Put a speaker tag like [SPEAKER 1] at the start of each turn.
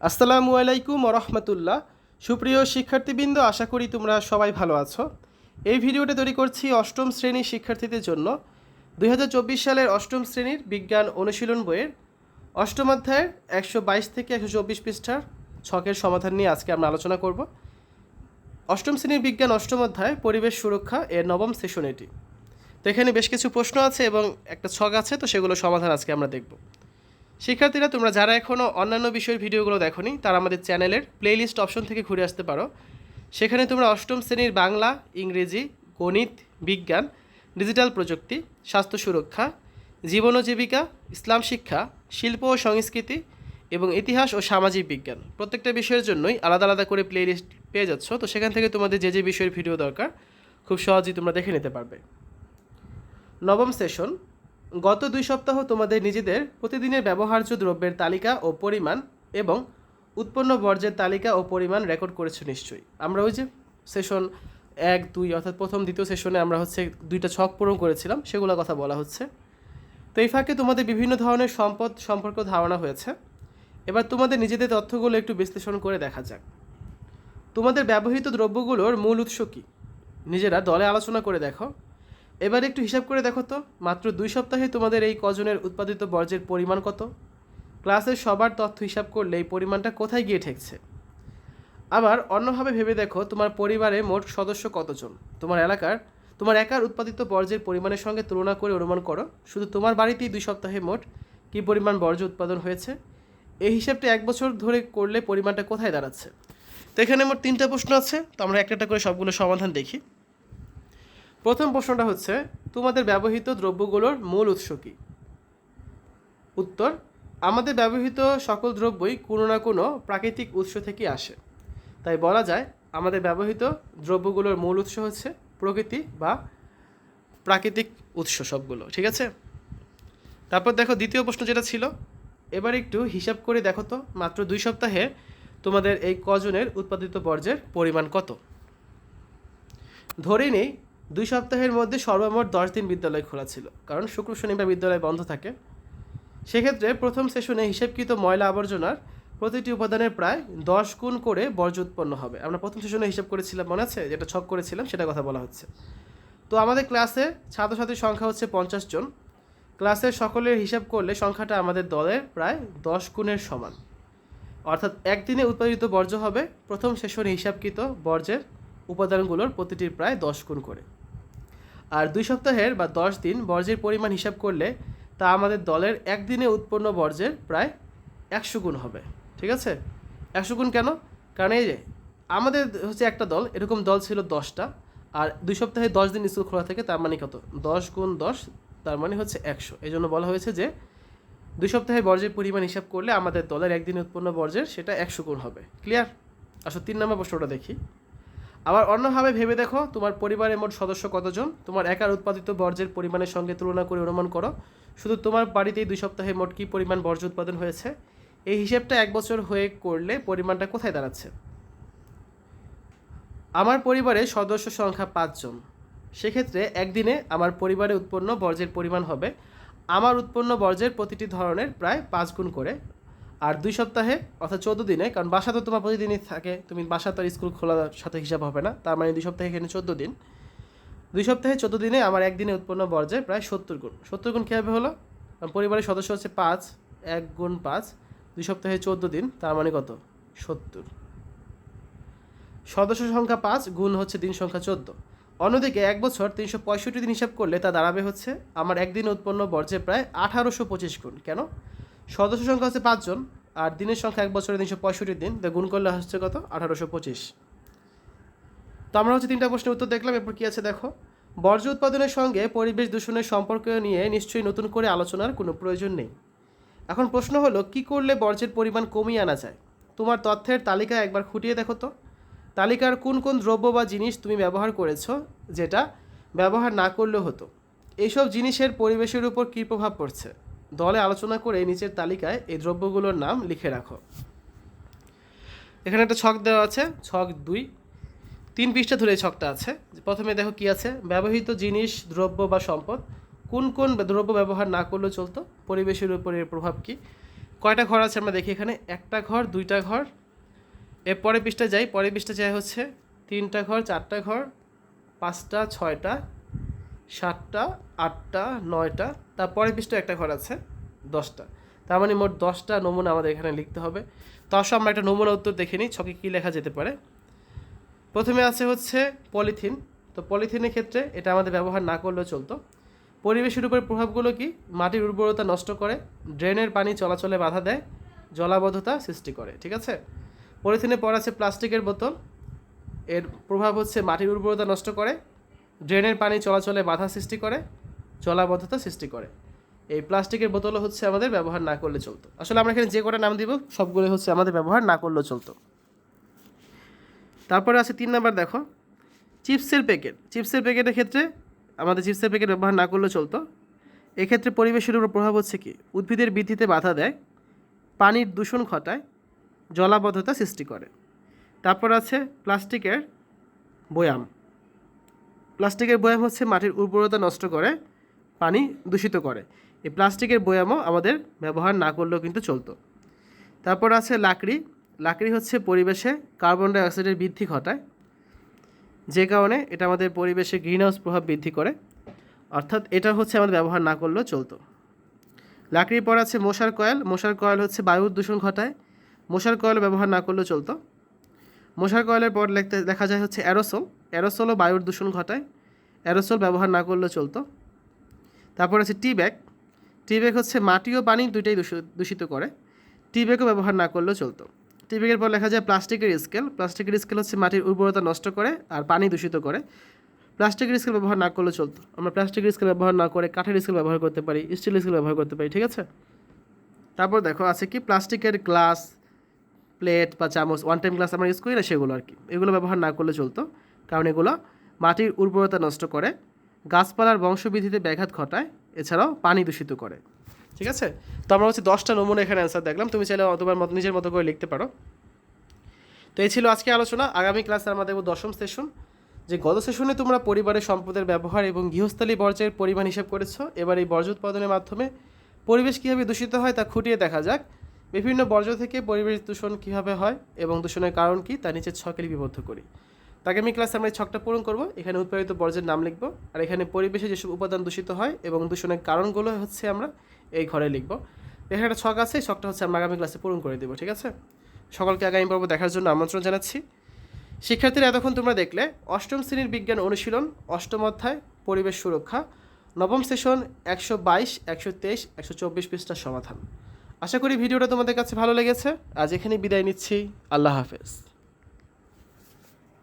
[SPEAKER 1] আসসালামু আলাইকুম রহমতুল্লাহ সুপ্রিয় শিক্ষার্থীবৃন্দ, আশা করি তোমরা সবাই ভালো আছো। এই ভিডিওটা তৈরি করছি অষ্টম শ্রেণির শিক্ষার্থীদের জন্য। দু হাজার চব্বিশ সালের অষ্টম শ্রেণির বিজ্ঞান অনুশীলন বইয়ের অষ্টম অধ্যায়ের একশো বাইশ থেকে একশো চব্বিশ পৃষ্ঠার ছকের সমাধান নিয়ে আজকে আমরা আলোচনা করব। অষ্টম শ্রেণির বিজ্ঞান অষ্টম অধ্যায়, পরিবেশ সুরক্ষা এর নবম সেশন এটি। তো এখানে বেশ কিছু প্রশ্ন আছে এবং একটা ছক আছে, তো সেগুলো সমাধান আজকে আমরা দেখব। শিক্ষার্থীরা, তোমরা যারা এখনও অন্যান্য বিষয়ের ভিডিওগুলো দেখোনি, তারা আমাদের চ্যানেলের প্লেলিস্ট অপশন থেকে ঘুরে আসতে পারো। সেখানে তোমরা অষ্টম শ্রেণির বাংলা, ইংরেজি, গণিত, বিজ্ঞান, ডিজিটাল প্রযুক্তি, স্বাস্থ্য সুরক্ষা, জীবন ও জীবিকা, ইসলাম শিক্ষা, শিল্প ও সংস্কৃতি এবং ইতিহাস ও সামাজিক বিজ্ঞান। প্রত্যেকটা বিষয়ের জন্যই আলাদা আলাদা করে প্লেলিস্ট পেয়ে যাচ্ছ, তো সেখান থেকে তোমাদের যে যে বিষয়ের ভিডিও দরকার, খুব সহজেই তোমরা দেখে নিতে পারবে। নবম সেশন গত দুই সপ্তাহ তোমাদের নিজেদের প্রতিদিনের ব্যবহার্য দ্রব্যের তালিকা ও পরিমাণ এবং উৎপন্ন বর্জ্যের তালিকা ও পরিমাণ রেকর্ড করেছ নিশ্চয়ই। আমরা ওই যে সেশন এক, দুই অর্থাৎ প্রথম, দ্বিতীয় সেশনে আমরা হচ্ছে দুইটা ছক পূরণ করেছিলাম সেগুলোর কথা বলা হচ্ছে। তো এই ফাঁকে তোমাদের বিভিন্ন ধরনের সম্পদ সম্পর্ক ধারণা হয়েছে। এবার তোমাদের নিজেদের তথ্যগুলো একটু বিশ্লেষণ করে দেখা যাক। তোমাদের ব্যবহৃত দ্রব্যগুলোর মূল উৎস কী? নিজেরা দলে আলোচনা করে দেখো। এবার একটু হিসাব করে দেখো তো, মাত্র দুই সপ্তাহে তোমাদের এই কজনের উৎপাদিত বর্জ্যের পরিমাণ কত? ক্লাসের সবার তথ্য হিসাব করলে এই পরিমাণটা কোথায় গিয়ে ঠেকছে? আবার অন্যভাবে ভেবে দেখো, তোমার পরিবারে মোট সদস্য কতজন? তোমার এলাকার, তোমার একার উৎপাদিত বর্জ্যের পরিমাণের সঙ্গে তুলনা করে অনুমান করো। শুধু তোমার বাড়িতেই দুই সপ্তাহে মোট কী পরিমাণ বর্জ্য উৎপাদন হয়েছে? এই হিসাবটা এক বছর ধরে করলে পরিমাণটা কোথায় দাঁড়াচ্ছে? তো এখানে মোট তিনটা প্রশ্ন আছে, তো আমরা একটা করে সবগুলো সমাধান দেখি। প্রথম প্রশ্নটা হচ্ছে, তোমাদের ব্যবহৃত দ্রব্যগুলোর মূল উৎস কী? উত্তর, আমাদের ব্যবহৃত সকল দ্রব্যই কোনো না কোনো প্রাকৃতিক উৎস থেকে আসে। তাই বলা যায়, আমাদের ব্যবহৃত দ্রব্যগুলোর মূল উৎস হচ্ছে প্রকৃতি বা প্রাকৃতিক উৎস সবগুলো, ঠিক আছে? তারপর দেখো দ্বিতীয় প্রশ্ন যেটা ছিল, এবার একটু হিসাব করে দেখো তো, মাত্র দুই সপ্তাহে তোমাদের এই কজনের উৎপাদিত বর্জ্যের পরিমাণ কত? ধরে নেই দুই সপ্তাহের মধ্যে সর্বমোট দশ দিন বিদ্যালয় খোলা ছিল, কারণ শুক্র শনিবার বিদ্যালয় বন্ধ থাকে। সেক্ষেত্রে প্রথম সেশনে হিসেবকৃত ময়লা আবর্জনার প্রতিটি উপাদানের প্রায় দশ গুণ করে বর্জ্য উৎপন্ন হবে। আমরা প্রথম সেশনে হিসাব করেছিলাম, মনে আছে? যেটা ছক করেছিলাম, সেটা কথা বলা হচ্ছে। তো আমাদের ক্লাসে ছাত্রছাত্রীর সংখ্যা হচ্ছে পঞ্চাশ জন। ক্লাসের সকলের হিসাব করলে সংখ্যাটা আমাদের দলের প্রায় দশ গুণের সমান। অর্থাৎ একদিনে উৎপাদিত বর্জ্য হবে, প্রথম সেশনে হিসাবকৃত বর্জ্যের উপাদানগুলোর প্রতিটির প্রায় দশ গুণ করে। আর দুই সপ্তাহের বা দশ দিন বর্জ্যের পরিমাণ হিসাব করলে তা আমাদের দলের একদিনে উৎপন্ন বর্জ্যের প্রায় একশো গুণ হবে। ঠিক আছে? একশো গুণ কেন? কারণ এই যে আমাদের হচ্ছে একটা দল, এরকম দল ছিল দশটা, আর দুই সপ্তাহে দশ দিন স্কুল খোলা থাকে, তার মানে কত? দশ গুণ দশ, তার মানে হচ্ছে একশো। এই জন্য বলা হয়েছে যে দুই সপ্তাহে বর্জ্যের পরিমাণ হিসাব করলে আমাদের দলের একদিনে উৎপন্ন বর্জ্যের সেটা একশো গুণ হবে। ক্লিয়ার আসো, তিন নম্বর প্রশ্নটা দেখি। আবার অন্যভাবে ভেবে দেখো, তোমার পরিবারের মোট সদস্য কতজন? তোমার একার উৎপাদিত বর্জ্যের পরিমাণের সঙ্গে তুলনা করে অনুমান করো। শুধু তোমার বাড়িতেই দুই সপ্তাহে মোট কী পরিমাণ বর্জ্য উৎপাদন হয়েছে? এই হিসেবটা এক বছর হয়ে করলে পরিমাণটা কোথায় দাঁড়াচ্ছে? আমার পরিবারে সদস্য সংখ্যা পাঁচজন। সেক্ষেত্রে একদিনে আমার পরিবারে উৎপন্ন বর্জ্যের পরিমাণ হবে। আমার উৎপন্ন বর্জ্যের প্রতিটি ধরনের প্রায় পাঁচ গুণ করে। আর দুই সপ্তাহে, অর্থাৎ চোদ্দ দিনে, কারণ বাসা তো তোমার প্রতিদিনই থাকে, তুমি বাসা তো স্কুল খোলার সাথে হিসাব হবে না, তার মানে দুই সপ্তাহে এখানে চোদ্দ দিন। দুই সপ্তাহে চোদ্দ দিনে আমার একদিনে উৎপন্ন বর্জ্যের প্রায় সত্তর গুণ। সত্তর গুণ কীভাবে হলো? পরিবারের সদস্য হচ্ছে পাঁচ, এক গুণ পাঁচ, দুই সপ্তাহে চোদ্দ দিন, তার মানে কত? সত্তর। সদস্য সংখ্যা পাঁচ গুণ হচ্ছে দিন সংখ্যা চোদ্দ। অন্যদিকে এক বছর তিনশো পঁয়ষট্টি দিন হিসাব করলে তা দাঁড়াবে হচ্ছে, আমার একদিনে উৎপন্ন বর্জ্যের প্রায় আঠারোশো পঁচিশ গুণ। কেন? সদস্য সংখ্যা হচ্ছে পাঁচজন, আর দিনের সংখ্যা এক বছরে তিনশো পঁয়ষট্টি দিন। তা গুণ করলে হচ্ছে কত? আঠারোশো পঁচিশ। তো আমরা হচ্ছে তিনটা প্রশ্নের উত্তর দেখলাম, এরপর কী আছে দেখো? বর্জ্য উৎপাদনের সঙ্গে পরিবেশ দূষণের সম্পর্ক নিয়ে নিশ্চয়ই নতুন করে আলোচনার কোনো প্রয়োজন নেই। এখন প্রশ্ন হলো, কি করলে বর্জ্যের পরিমাণ কমিয়ে আনা যায়? তোমার তথ্যের তালিকা একবার খুঁটিয়ে দেখো তো। তালিকার কোন কোন দ্রব্য বা জিনিস তুমি ব্যবহার করেছ, যেটা ব্যবহার না করলেও হতো? এইসব জিনিসের পরিবেশের উপর কী প্রভাব পড়ছে? দলে আলোচনা করে নিচের তালিকায় এই দ্রব্যগুলোর নাম লিখে রাখো। এখানে একটা ছক দেওয়া আছে, ছক দুই। তিন পৃষ্ঠা ধরে এই ছকটা আছে। প্রথমে দেখো কি আছে? ব্যবহৃত জিনিস, দ্রব্য বা সম্পদ। কোন কোন দ্রব্য ব্যবহার না করলেও চলতো? পরিবেশের উপর এর প্রভাব কী? কয়টা ঘর আছে আমরা দেখি এখানে? একটা ঘর, দুইটা ঘর। এর পরের পৃষ্ঠা যাই। পরের পৃষ্ঠা যাই হচ্ছে তিনটা ঘর, চারটা ঘর, পাঁচটা, ছয়টা। সাতটা, আটটা, নয়টা তারপরে পৃষ্ঠা একটা ঘর আছে, দশটা। তার মানে মোট দশটা নমুনা আমাদের এখানে লিখতে হবে। তো আসো আমরা একটা নমুনা উত্তর দেখে নিই, ছকে কী লেখা যেতে পারে। প্রথমে আছে হচ্ছে পলিথিন। তো পলিথিনের ক্ষেত্রে এটা আমাদের ব্যবহার না করলেও চলতো। পরিবেশের উপর প্রভাবগুলো কি? মাটির উর্বরতা নষ্ট করে, ড্রেনের পানি চলাচলে বাধা দেয়, জলাবদ্ধতা সৃষ্টি করে, ঠিক আছে? পলিথিনে পর আছে প্লাস্টিকের বোতল। এর প্রভাব হচ্ছে মাটির উর্বরতা নষ্ট করে ড্রেনের পানি চলাচলে বাধা সৃষ্টি করে, জলাবদ্ধতা সৃষ্টি করে। এই প্লাস্টিকের বোতলও হচ্ছে আমাদের ব্যবহার না করলে চলতো। আসলে আমরা এখানে যে কটা নাম দিব সবগুলো হচ্ছে আমাদের ব্যবহার না করলেও চলতো। তারপরে আছে তিন নাম্বার দেখো, চিপসের প্যাকেট। চিপসের প্যাকেটের ক্ষেত্রে আমাদের চিপসের প্যাকেট ব্যবহার না করলেও চলতো। এক্ষেত্রে পরিবেশের উপর প্রভাব হচ্ছে কি? উদ্ভিদের বৃদ্ধিতে বাধা দেয়, পানির দূষণ ঘটায়, জলাবদ্ধতা সৃষ্টি করে। তারপর আছে প্লাস্টিকের বয়াম। প্লাস্টিকের বয়াম হচ্ছে মাটির উর্বরতা নষ্ট করে, পানি দূষিত করে। এই প্লাস্টিকের বয়ামও আমাদের ব্যবহার না করলেও কিন্তু চলতো। তারপর আছে লাকড়ি। লাকড়ি হচ্ছে পরিবেশে কার্বন ডাই অক্সাইডের বৃদ্ধি ঘটায়, যে কারণে এটা আমাদের পরিবেশে গ্রিন হাউস প্রভাব বৃদ্ধি করে। অর্থাৎ এটা হচ্ছে আমাদের ব্যবহার না করলেও চলতো। লাকড়ির পর আছে মশার কয়েল। মশার কয়েল হচ্ছে বায়ুর দূষণ ঘটায়। মশার কয়েল ব্যবহার না করলেও চলতো। মশার কয়েলের পর লেখতে দেখা যায় হচ্ছে অ্যারোসোল। অ্যারোসোলও বায়ুর দূষণ ঘটায়। অ্যারোসল ব্যবহার না করলেও চলতো। তারপর আছে টি ব্যাগ টি ব্যাগ হচ্ছে মাটি ও পানি দুইটাই দূষ- দূষিত করে। টি ব্যাগও ব্যবহার না করলেও চলতো। টি ব্যাগের পর লেখা যায় প্লাস্টিকের স্কেল। প্লাস্টিকের স্কেল হচ্ছে মাটির উর্বরতা নষ্ট করে আর পানি দূষিত করে। প্লাস্টিকের স্কেল ব্যবহার না করলেও চলতো। আমরা প্লাস্টিকের স্কেল ব্যবহার না করে কাঠের স্কেল ব্যবহার করতে পারি স্টিল স্কেল ব্যবহার করতে পারি, ঠিক আছে? তারপর দেখো, আছে কি? প্লাস্টিকের গ্লাস প্লেট বা চামচ ওয়ান টাইম গ্লাস আমরা ইউজ করি না সেগুলো আর কি। এগুলো ব্যবহার না করলে চলতো, কারণ এগুলো মাটির উর্বরতা নষ্ট করে। গাছপালার বংশবৃদ্ধিতে ব্যাঘাত ঘটায়, এছাড়াও পানি দূষিত করে। ঠিক আছে? তো আমরা হচ্ছে দশটা নমুনা এখানে অ্যান্সার দেখলাম। তুমি চাইলে তোমার মত নিজের মতো করে লিখতে পারো। তো এই ছিল আজকে আলোচনা। আগামী ক্লাসে আমরা দেখব দশম সেশন যে গত সেশনে তোমরা পরিবারের সম্পদের ব্যবহার এবং গৃহস্থালী বর্জ্যের পরিমাণ হিসাব করেছ। এবার এই বর্জ্য উৎপাদনের মাধ্যমে পরিবেশ কীভাবে দূষিত হয় তা খুঁটিয়ে দেখা যাক। বিভিন্ন বর্জ্য থেকে পরিবেশ দূষণ কীভাবে হয় এবং দূষণের কারণ কী, তা নিচে ছকে লিপিবদ্ধ করি। আগামী ক্লাসে আমরা এই ছকটা পূরণ করব। এখানে উৎপাদিত বর্জ্যের নাম লিখব আর এখানে পরিবেশে যেসব উপাদান দূষিত হয় এবং দূষণের কারণগুলো হচ্ছে আমরা এই ঘরে লিখব। এখানে একটা ছক আছে ছকটা হচ্ছে আমরা আগামী ক্লাসে পূরণ করে দেবো, ঠিক আছে? সকলকে আগামী পর্ব দেখার জন্য আমন্ত্রণ জানাচ্ছি। শিক্ষার্থীরা, এতক্ষণ তোমরা দেখলে, অষ্টম শ্রেণির বিজ্ঞান অনুশীলন, অষ্টম অধ্যায়, পরিবেশ সুরক্ষা, নবম সেশন, একশো বাইশ, একশো তেইশ, একশো চব্বিশ পৃষ্ঠার সমাধান। আশা করি ভিডিওটা তোমাদের কাছে ভালো লেগেছে। আজ এখানে বিদায় নিচ্ছি। আল্লাহ হাফেজ।